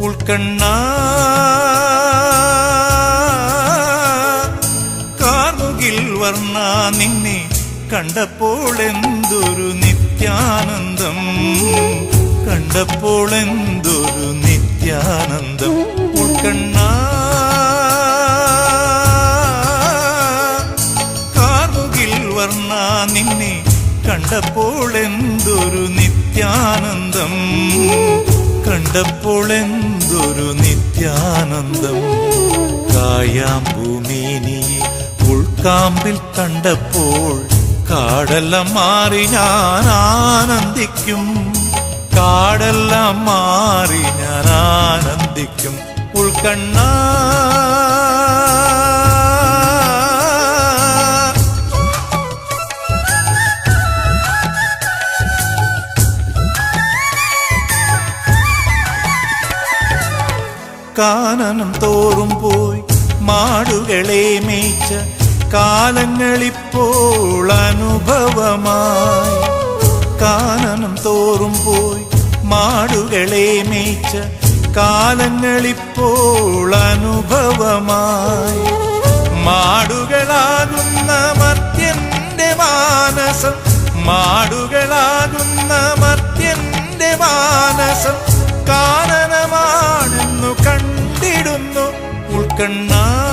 ഉൾക്കണ്ണ. കാർമുകിൽ വർണ നിന്നെ കണ്ടപ്പോൾ എന്തൊരു നിത്യാനന്ദം. കണ്ടപ്പോൾ എന്തൊരു നിത്യാനന്ദം. ഉൾക്കണ്ണ. കാർമുകിൽ വർണ നിന്നെ കണ്ടപ്പോൾ എന്തൊരു നിത്യാനന്ദം. കണ്ടപ്പോൾ എന്തൊരു നിത്യാനന്ദം. കായാം ഭൂമിനിയെ ഉൾക്കാമ്പിൽ കണ്ടപ്പോൾ കാടെല്ലാം മാറി ഞാൻ ആനന്ദിക്കും. കാടെല്ലാം മാറി ഞാൻ ആനന്ദിക്കും. ഉൾക്കണ്ണ കാനനം തോറും പോയി മാടുകളെ മേയ്ച്ച കാലങ്ങളിപ്പോൾ അനുഭവമായി. കാനനം തോറും പോയി മാടുകളെ മേയ്ച്ച കാലങ്ങളിപ്പോൾ അനുഭവമായി. മാടുകളാകുന്ന മർത്യന്റെ മാനസം മാടുകളാകുന്ന മർത്യന്റെ മാനസം கண்ணா.